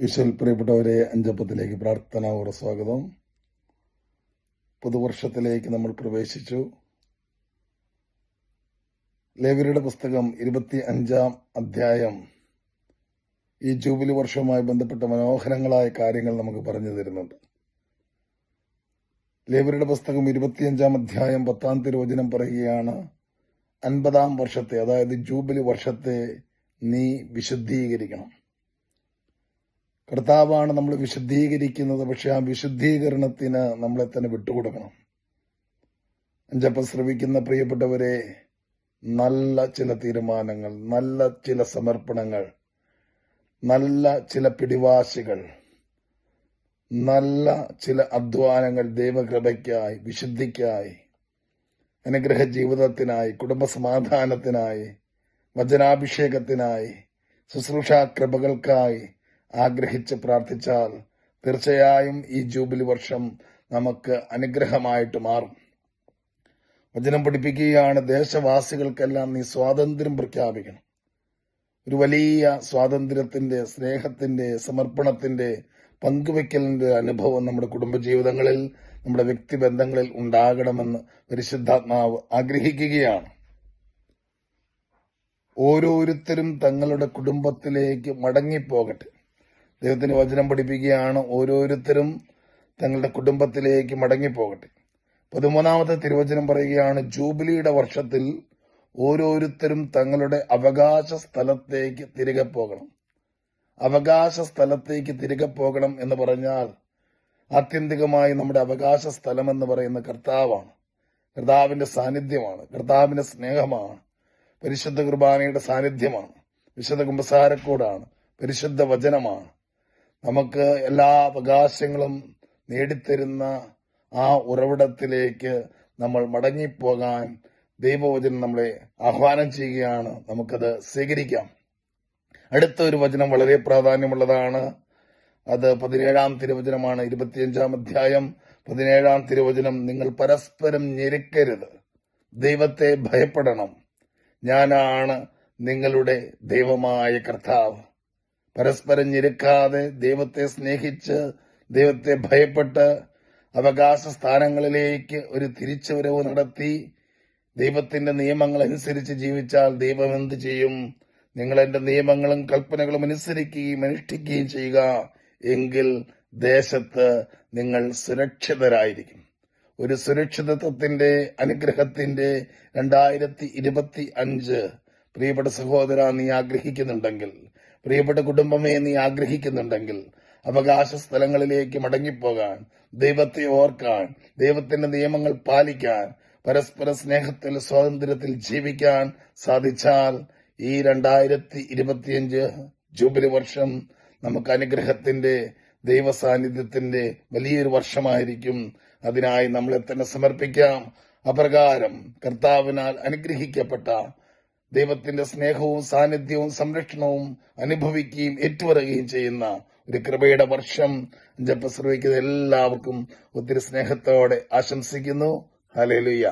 Visual പ്രിയപ്പെട്ടവരെ അഞ്ചപ്പത്തിലേക്ക് പ്രാർത്ഥനാപൂർവ സ്വാഗതം. പുതുവർഷത്തിലേക്ക് നമ്മൾ പ്രവേശിച്ചു. ലേവരുടെ പുസ്തകം ഇരുപത്തി അഞ്ചാം അധ്യായം. ഈ ജൂബിലി വർഷവുമായി ബന്ധപ്പെട്ട മനോഹരങ്ങളായ കാര്യങ്ങൾ നമുക്ക് പറഞ്ഞു തരുന്നുണ്ട്. ലേവരുടെ പുസ്തകം ഇരുപത്തിയഞ്ചാം അധ്യായം പത്താം തിരുവചനം പറയുകയാണ് അൻപതാം വർഷത്തെ അതായത് ജൂബിലി വർഷത്തെ നീ വിശുദ്ധീകരിക്കണം. കർത്താവാണ് നമ്മൾ വിശുദ്ധീകരിക്കുന്നത് പക്ഷെ ആ വിശുദ്ധീകരണത്തിന് നമ്മളെ തന്നെ വിട്ടുകൊടുക്കണം. അഞ്ചപ്പം ശ്രമിക്കുന്ന പ്രിയപ്പെട്ടവരെ നല്ല ചില തീരുമാനങ്ങൾ നല്ല ചില സമർപ്പണങ്ങൾ നല്ല ചില പിടിവാശികൾ നല്ല ചില അധ്വാനങ്ങൾ ദൈവകൃപയ്ക്കായി വിശുദ്ധിക്കായി അനുഗ്രഹ ജീവിതത്തിനായി കുടുംബസമാധാനത്തിനായി വചനാഭിഷേകത്തിനായി ശുശ്രൂഷാ കൃപകൾക്കായി ആഗ്രഹിച്ച് പ്രാർത്ഥിച്ചാൽ തീർച്ചയായും ഈ ജൂബിലി വർഷം നമുക്ക് അനുഗ്രഹമായിട്ട് മാറും. വചനം പഠിപ്പിക്കുകയാണ് ദേശവാസികൾക്കെല്ലാം നീ സ്വാതന്ത്ര്യം പ്രഖ്യാപിക്കണം. ഒരു വലിയ സ്വാതന്ത്ര്യത്തിന്റെ സ്നേഹത്തിന്റെ സമർപ്പണത്തിന്റെ പങ്കുവെക്കലിന്റെ അനുഭവം നമ്മുടെ കുടുംബജീവിതങ്ങളിൽ നമ്മുടെ വ്യക്തിബന്ധങ്ങളിൽ ഉണ്ടാകണമെന്ന് പരിശുദ്ധാത്മാവ് ആഗ്രഹിക്കുകയാണ്. ഓരോരുത്തരും തങ്ങളുടെ കുടുംബത്തിലേക്ക് മടങ്ങിപ്പോകട്ടെ. ദൈവത്തിന്റെ വചനം പഠിപ്പിക്കുകയാണ് ഓരോരുത്തരും തങ്ങളുടെ കുടുംബത്തിലേക്ക് മടങ്ങിപ്പോകട്ടെ. പതിമൂന്നാമത്തെ തിരുവചനം പറയുകയാണ് ജൂബിലിയുടെ വർഷത്തിൽ ഓരോരുത്തരും തങ്ങളുടെ അവകാശ സ്ഥലത്തേക്ക് തിരികെ പോകണം. അവകാശ സ്ഥലത്തേക്ക് തിരികെ പോകണം എന്ന് പറഞ്ഞാൽ ആത്യന്തികമായി നമ്മുടെ അവകാശ സ്ഥലം എന്ന് പറയുന്ന കർത്താവാണ്. കർത്താവിന്റെ സാന്നിധ്യമാണ്. കർത്താവിന്റെ സ്നേഹമാണ്. പരിശുദ്ധ കുർബാനയുടെ സാന്നിധ്യമാണ്. വിശുദ്ധ കുംഭസാരക്കൂടാണ് പരിശുദ്ധ വചനമാണ്. നമുക്ക് എല്ലാ അവകാശങ്ങളും നേടിത്തരുന്ന ആ ഉറവിടത്തിലേക്ക് നമ്മൾ മടങ്ങിപ്പോകാൻ ദൈവവചനം നമ്മളെ ആഹ്വാനം ചെയ്യുകയാണ്. നമുക്കത് സ്വീകരിക്കാം. അടുത്ത ഒരു വചനം വളരെ പ്രാധാന്യമുള്ളതാണ്. അത് പതിനേഴാം തിരുവചനമാണ്. ഇരുപത്തിയഞ്ചാം അധ്യായം പതിനേഴാം തിരുവചനം. നിങ്ങൾ പരസ്പരം ഞെരുക്കരുത്. ദൈവത്തെ ഭയപ്പെടണം. ഞാനാണ് നിങ്ങളുടെ ദൈവമായ കർത്താവ്. പരസ്പരം ഞെരുക്കാതെ ദൈവത്തെ സ്നേഹിച്ച് ദൈവത്തെ ഭയപ്പെട്ട് അവകാശ സ്ഥാനങ്ങളിലേക്ക് ഒരു തിരിച്ചുവരവ് നടത്തി ദൈവത്തിന്റെ നിയമങ്ങൾ അനുസരിച്ച് ജീവിച്ചാൽ ദൈവം എന്ത് ചെയ്യും? നിങ്ങൾ എന്റെ നിയമങ്ങളും കൽപ്പനകളും അനുസരിക്കുകയും അനുഷ്ഠിക്കുകയും ചെയ്യുക എങ്കിൽ ദേശത്ത് നിങ്ങൾ സുരക്ഷിതരായിരിക്കും. ഒരു സുരക്ഷിതത്വത്തിന്റെ അനുഗ്രഹത്തിന്റെ രണ്ടായിരത്തി ഇരുപത്തി അഞ്ച് പ്രിയപ്പെട്ട സഹോദര നീ ആഗ്രഹിക്കുന്നുണ്ടെങ്കിൽ പ്രിയപ്പെട്ട കുടുംബമേ നീ ആഗ്രഹിക്കുന്നുണ്ടെങ്കിൽ അവകാശ സ്ഥലങ്ങളിലേക്ക് മടങ്ങിപ്പോകാൻ ദൈവത്തെ ഓർക്കാൻ ദൈവത്തിന്റെ നിയമങ്ങൾ പാലിക്കാൻ പരസ്പര സ്നേഹത്തിൽ സ്വാതന്ത്ര്യത്തിൽ ജീവിക്കാൻ സാധിച്ചാൽ ഈ രണ്ടായിരത്തി ഇരുപത്തിയഞ്ച് ജൂബിലി വർഷം നമുക്ക് അനുഗ്രഹത്തിന്റെ ദൈവസാന്നിധ്യത്തിന്റെ വലിയൊരു വർഷമായിരിക്കും. അതിനായി നമ്മളെ തന്നെ സമർപ്പിക്കാം. അപ്രകാരം കർത്താവിനാൽ അനുഗ്രഹിക്കപ്പെട്ട ദൈവത്തിന്റെ സ്നേഹവും സാന്നിധ്യവും സംരക്ഷണവും അനുഭവിക്കുകയും ഏറ്റുപറയുകയും ചെയ്യുന്ന ഒരു കൃപയുടെ വർഷം ജപ്പശ്രവിക്കുന്ന എല്ലാവർക്കും ഒത്തിരി സ്നേഹത്തോടെ ആശംസിക്കുന്നു. ഹലേലുയ്യ